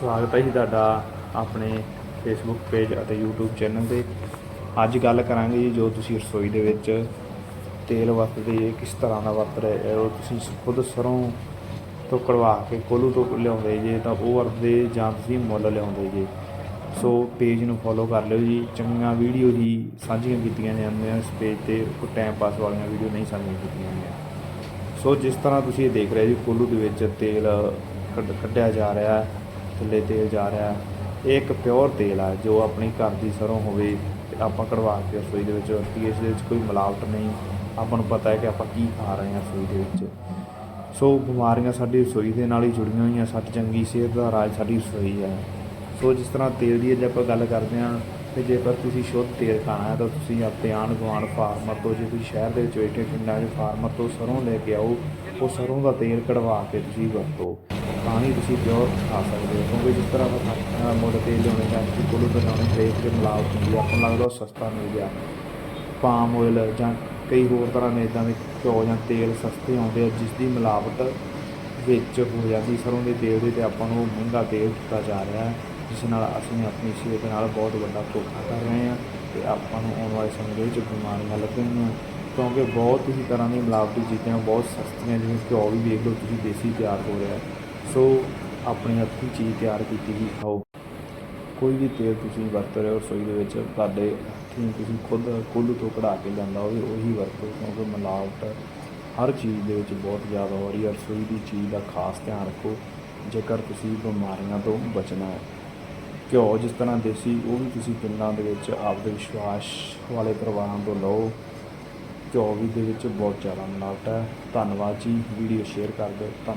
ਸਵਾਗਤ ਹੈ ਜੀ ਤੁਹਾਡਾ ਆਪਣੇ ਫੇਸਬੁੱਕ ਪੇਜ ਅਤੇ YouTube ਚੈਨਲ ਤੇ। ਅੱਜ ਗੱਲ ਕਰਾਂਗੇ ਜੀ ਜੋ ਤੁਸੀਂ ਰਸੋਈ ਦੇ ਵਿੱਚ ਤੇਲ ਵਰਤਦੇ ਜੇ, ਕਿਸ ਤਰ੍ਹਾਂ ਦਾ ਵਰਤ ਰਹੇ ਹੋ ਤੁਸੀਂ ਖੁਦ ਸਰੋਂ ਤੋਂ ਕਢਵਾ ਕੇ ਕੋਲੂ ਤੋਂ ਲਿਆਉਂਦੇ ਜੇ ਤਾਂ ਉਹ ਵਰਤਦੇ ਜਾਂ ਤੁਸੀਂ ਮੁੱਲ ਲਿਆਉਂਦੇ ਜੇ। ਸੋ ਪੇਜ ਨੂੰ ਫੋਲੋ ਕਰ ਲਿਓ ਜੀ। ਚੰਗੀਆਂ ਵੀਡੀਓ ਹੀ ਸਾਂਝੀਆਂ ਕੀਤੀਆਂ ਜਾਂਦੀਆਂ ਇਸ ਪੇਜ ਤੇ, ਕੋਈ ਟਾਈਮ ਪਾਸ ਵਾਲੀਆਂ ਵੀਡੀਓ ਨਹੀਂ ਸਾਂਝੀਆਂ ਕੀਤੀਆਂ ਜਾਂਦੀਆਂ। ਸੋ ਜਿਸ ਤਰ੍ਹਾਂ ਤੁਸੀਂ ਇਹ ਦੇਖ ਰਹੇ ਜੀ, ਕੋਲੂ ਦੇ ਵਿੱਚ ਤੇਲ ਕੱਢ- ਕੱਢਿਆ ਜਾ ਰਿਹਾ। ਹੈ ਥੱਲੇ ਤੇਲ ਜਾ ਰਿਹਾ ਇਹ ਇੱਕ ਪਿਓਰ ਤੇਲ ਆ ਜੋ ਆਪਣੀ ਘਰ ਦੀ ਸਰੋਂ ਹੋਵੇ ਤੇ ਆਪਾਂ ਕਢਵਾ ਕੇ ਰਸੋਈ ਦੇ ਵਿੱਚ ਵਰਤੀਏ ਇਸ ਦੇ ਵਿੱਚ ਕੋਈ ਮਿਲਾਵਟ ਨਹੀਂ। ਆਪਾਂ ਨੂੰ ਪਤਾ ਹੈ ਕਿ ਆਪਾਂ ਕੀ ਖਾ ਰਹੇ ਹਾਂ ਰਸੋਈ ਦੇ ਵਿੱਚ। ਸੋ ਬਿਮਾਰੀਆਂ ਸਾਡੀ ਰਸੋਈ ਦੇ ਨਾਲ ਹੀ ਜੁੜੀਆਂ ਹੋਈਆਂ ਸੱਚ ਚੰਗੀ ਸਿਹਤ ਦਾ ਰਾਜ ਸਾਡੀ ਰਸੋਈ ਹੈ। ਸੋ ਜਿਸ ਤਰ੍ਹਾਂ ਤੇਲ ਦੀ ਜੇ ਆਪਾਂ ਗੱਲ ਕਰਦੇ ਹਾਂ, ਤੇ ਜੇਕਰ ਤੁਸੀਂ ਸ਼ੁੱਧ ਤੇਲ ਖਾਣਾ ਹੈ, ਤਾਂ ਤੁਸੀਂ ਆਪਣੇ ਆਂਢ ਗੁਆਂਢ ਫਾਰਮਰ ਤੋਂ, ਜੇ ਤੁਸੀਂ ਸ਼ਹਿਰ ਦੇ ਵਿੱਚ ਬੈਠੇ ਪਿੰਡਾਂ ਦੇ ਫਾਰਮਰ ਤੋਂ ਸਰੋਂ ਲੈ ਕੇ ਆਓ, ਉਹ ਸਰੋਂ ਦਾ ਤੇਲ ਕਢਵਾ ਕੇ ਤੁਸੀਂ ਵਰਤੋ। ਤਾਂ ਹੀ ਤੁਸੀਂ ਪਿਓਰ ਖਾ ਸਕਦੇ ਹੋ, ਕਿਉਂਕਿ ਜਿਸ ਤਰ੍ਹਾਂ ਆਪਾਂ ਮੁੱਲ ਤੇਲ ਲਿਆਉਣੇ ਜਾਂ ਤੁਸੀਂ ਕੋਲੋਂ ਤੋਂ ਲਿਆਉਣੇ ਹਰੇਕ ਮਿਲਾਵਟ ਹੁੰਦੀ ਹੈ ਆਪਾਂ ਨੂੰ ਲੱਗਦਾ ਉਹ ਸਸਤਾ ਮਿਲ ਗਿਆ ਪਾਮ ਆਇਲ ਜਾਂ ਕਈ ਹੋਰ ਤਰ੍ਹਾਂ ਦੇ ਇਦਾਂ ਦੇ ਘਿਓ ਜਾਂ ਤੇਲ ਸਸਤੇ ਆਉਂਦੇ ਆ, ਜਿਸ ਦੀ ਮਿਲਾਵਟ ਵਿੱਚ ਹੋ ਜਾਂਦੀ, ਸਰੋਂ ਦੇ ਤੇਲ ਦੇ ਤੇ ਆਪਾਂ ਨੂੰ ਮਹਿੰਗਾ ਤੇਲ ਦਿੱਤਾ ਜਾ ਰਿਹਾ ਹੈ, ਜਿਸ ਨਾਲ ਅਸੀਂ ਆਪਣੀ ਸਿਹਤ ਨਾਲ ਬਹੁਤ ਵੱਡਾ ਧੋਖਾ ਕਰ ਰਹੇ ਹਾਂ ਤੇ ਆਪਾਂ ਨੂੰ ਆਉਣ ਵਾਲੇ ਸਮੇਂ ਦੇ ਵਿੱਚ ਬਿਮਾਰੀਆਂ ਲੱਗਣਗੀਆਂ ਕਿਉਂਕਿ ਬਹੁਤ ਹੀ ਤਰ੍ਹਾਂ ਦੀਆਂ ਮਿਲਾਵਟੀ ਚੀਜ਼ਾਂ ਬਹੁਤ ਸਸਤੀਆਂ, ਜਿਵੇਂ ਘਿਓ ਵੀ ਵੇਖ ਲਓ, ਤੁਸੀਂ ਦੇਸੀ ਤਿਆਰ ਹੋ ਰਿਹਾ ਹੈ। ਸੋ ਆਪਣੀ ਹੱਥੀਂ ਚੀਜ਼ ਤਿਆਰ ਕੀਤੀ ਹੀ ਖਾਓ। ਕੋਈ ਵੀ ਤੇਲ ਤੁਸੀਂ ਵਰਤ ਰਹੇ ਹੋ ਰਸੋਈ ਦੇ ਵਿੱਚ, ਤੁਹਾਡੇ ਹੱਥੀਂ ਤੁਸੀਂ ਖੁਦ ਕੁੱਲ ਤੋਂ ਕਢਾ ਕੇ ਲਿਆਂਦਾ ਹੋਵੇ, ਉਹੀ ਵਰਤੋ, ਕਿਉਂਕਿ ਮਿਲਾਵਟ ਹਰ ਚੀਜ਼ ਦੇ ਵਿੱਚ ਬਹੁਤ ਜ਼ਿਆਦਾ ਹੋ ਰਹੀ ਹੈ। ਰਸੋਈ ਦੀ ਚੀਜ਼ ਦਾ ਖਾਸ ਧਿਆਨ ਰੱਖੋ, ਜੇਕਰ ਤੁਸੀਂ ਬਿਮਾਰੀਆਂ ਤੋਂ ਬਚਣਾ ਹੈ। ਘਿਓ, ਜਿਸ ਤਰ੍ਹਾਂ ਦੇਸੀ, ਉਹ ਵੀ ਤੁਸੀਂ ਪਿੰਡਾਂ ਦੇ ਵਿੱਚ ਆਪਦੇ ਵਿਸ਼ਵਾਸ ਵਾਲੇ ਪਰਿਵਾਰਾਂ ਤੋਂ ਲਓ। ਘਿਓ ਵੀ ਦੇ ਵਿੱਚ ਬਹੁਤ ਜ਼ਿਆਦਾ ਮਿਲਾਵਟ ਹੈ। ਧੰਨਵਾਦ ਜੀ, ਵੀਡੀਓ ਸ਼ੇਅਰ ਕਰ ਦਿਓ। ਧੰਨ